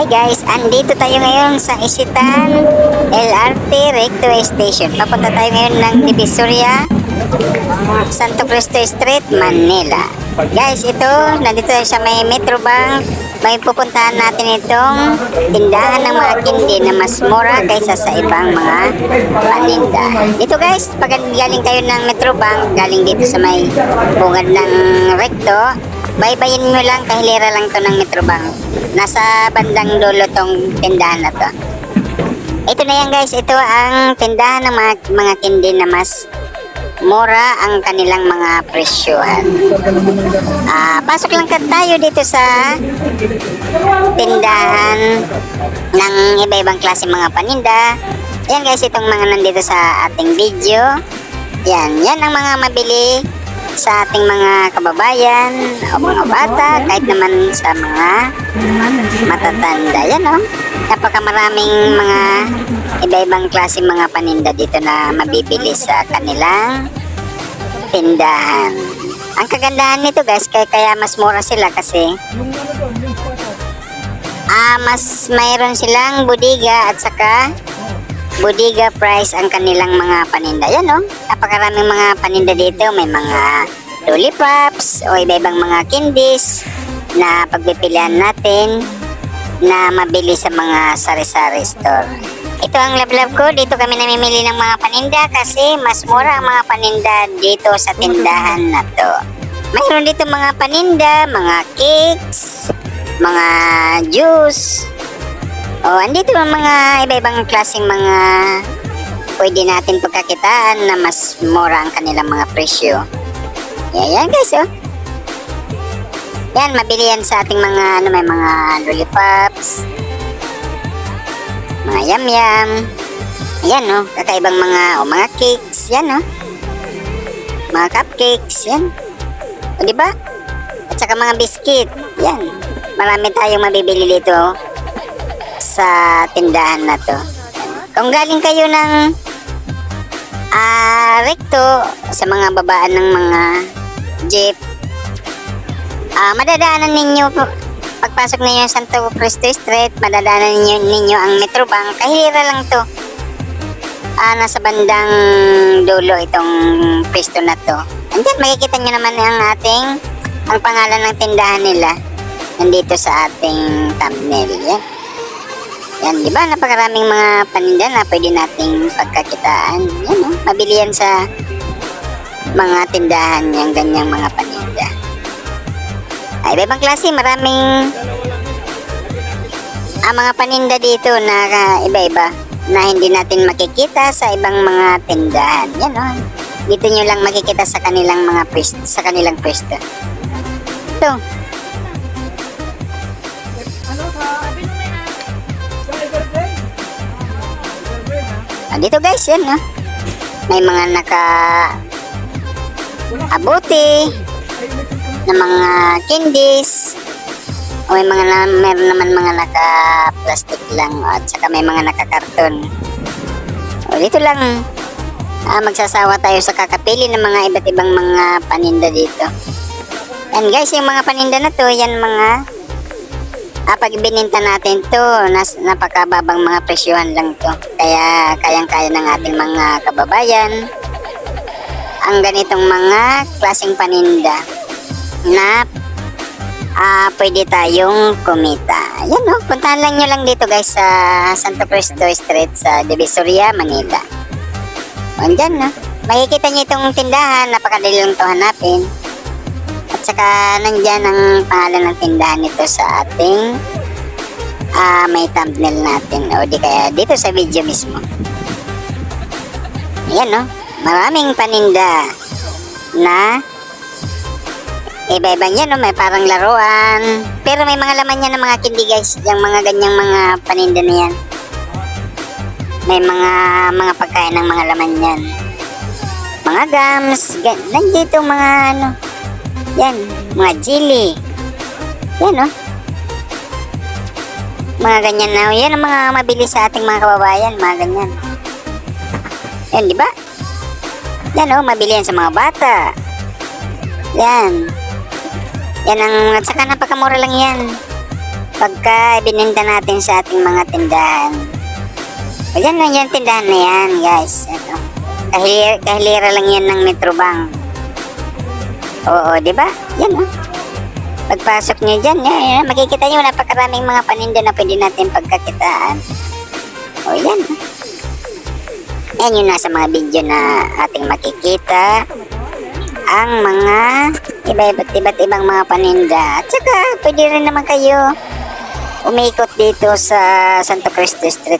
Hi guys, andito tayo ngayon sa Isitan LRT Recto Station. Papunta tayo ngayon ng Divisoria, Santo Cristo Street, Manila. Guys, ito, nandito tayo sa may Metro Bank. May pupuntahan natin itong tindahan ng mga kindi na mas mura kaysa sa ibang mga paninda. Dito guys, pag galing kayo ng Metro Bank, galing dito sa may bungad ng Recto, baybayin nyo lang, kahilera lang to ng Metro Bank. Nasa bandang dulo tong tindahan na to. Ito na yan guys, ito ang tindahan ng mga, mga kindi na mas mura ang kanilang mga presyohan. Ah, pasok lang tayo dito sa tindahan ng iba-ibang klase mga paninda. Yan guys, itong mga nandito sa ating video. Yan, yan ang mga mabili sa ating mga kababayan o mga bata, kahit naman sa mga matatanda. Yan o. Napakamaraming mga iba-ibang klase mga paninda dito na mabibili sa kanilang tindahan. Ang kagandahan nito guys, kaya, kaya mas mura sila kasi ah mas mayroon silang budiga at saka budiga price ang kanilang mga paninda. Yan no, napakaraming mga paninda dito. May mga lollipops o iba-ibang mga candies na pagpipilian natin na mabili sa mga sari-sari store. Ito ang love-love ko. Dito kami namimili ng mga paninda kasi mas mura ang mga paninda dito sa tindahan na to. Mayroon dito mga paninda, mga cakes, mga juice. O, andito ang mga iba-ibang klaseng mga pwede natin pagkakitaan na mas mura ang kanilang mga presyo. Yan, yan guys, oh. Yan, mabili yan sa ating mga, ano, may mga lollipops, mga yam-yam. Yan, no, kakaibang mga, o mga cakes, yan, no. Mga cupcakes, yan. O, di ba? At saka mga biscuit, yan. Marami tayong mabibili dito sa tindahan na to. Kung galing kayo ng ah recto sa mga babaan ng mga jeep, ah madadaanan ninyo po pagpasok ninyo sa Santo Cristo Street, madadaanan ninyo, ninyo ang Metro Bank. Kahira lang to. Ah, nasa bandang dulo itong pwesto na to. Andyan, makikita nyo naman ang ating, ang pangalan ng tindahan nila. Nandito sa ating thumbnail. Yan. Yan, di ba? Napakaraming mga paninda na pwede nating pagkakitaan. Yan, oh. Mabili yan sa mga tindahan yung ganyang mga paninda. Ay, iba-ibang klase, maraming ang mga paninda dito na ah, iba-iba na hindi natin makikita sa ibang mga tindahan. Yan, oh. Dito nyo lang makikita sa kanilang mga pwesto, sa kanilang pwesto. Ito, Ah, dito guys, yan no. May mga naka abuti na mga candies. O may mga na, meron naman mga naka plastic lang at saka may mga naka karton. O dito lang ah, magsasawa tayo sa kakapili ng mga iba't ibang mga paninda dito. Yan guys, yung mga paninda na to, yan mga Ah, pag bininta natin to, nas, napakababang mga presyuhan lang to. Kaya kayang-kaya ng ating mga kababayan ang ganitong mga klaseng paninda na ah, pwede tayong kumita. Yan no, puntahan lang nyo lang dito guys sa Santo Cristo Street sa Divisoria, Manila. O, Andyan no. Makikita nyo itong tindahan, napakadali lang to hanapin. At saka nandyan ang pangalan ng tindahan nito sa ating ah may thumbnail natin o di kaya dito sa video mismo. Ayan no, maraming paninda na iba-iba yan no, may parang laruan. Pero may mga laman yan ng mga kindi guys, yung mga ganyang mga paninda na yan. May mga mga pagkain ng mga laman yan. Mga gums, nandito mga ano, yan, mga jelly. Yan, oh. Mga ganyan na. Yan ang mga mabili sa ating mga kababayan. Mga ganyan. Yan, di ba? Yan, oh. Mabili yan sa mga bata. Yan. Yan ang, at saka napakamura lang yan. pagka bininta natin sa ating mga tindahan. O yan lang yung tindahan na yan, guys. Ito. Kahilira, kahilira lang yan ng Metrobank. Oo, di ba? Yan, oh. Pagpasok nyo dyan, yan, yan, makikita nyo napakaraming mga paninda na pwede natin pagkakitaan. O yan. oh. Yan yung nasa mga video na ating makikita ang mga iba-iba't iba't ibang mga paninda. At saka, pwede rin naman kayo umikot dito sa Santo Cristo Street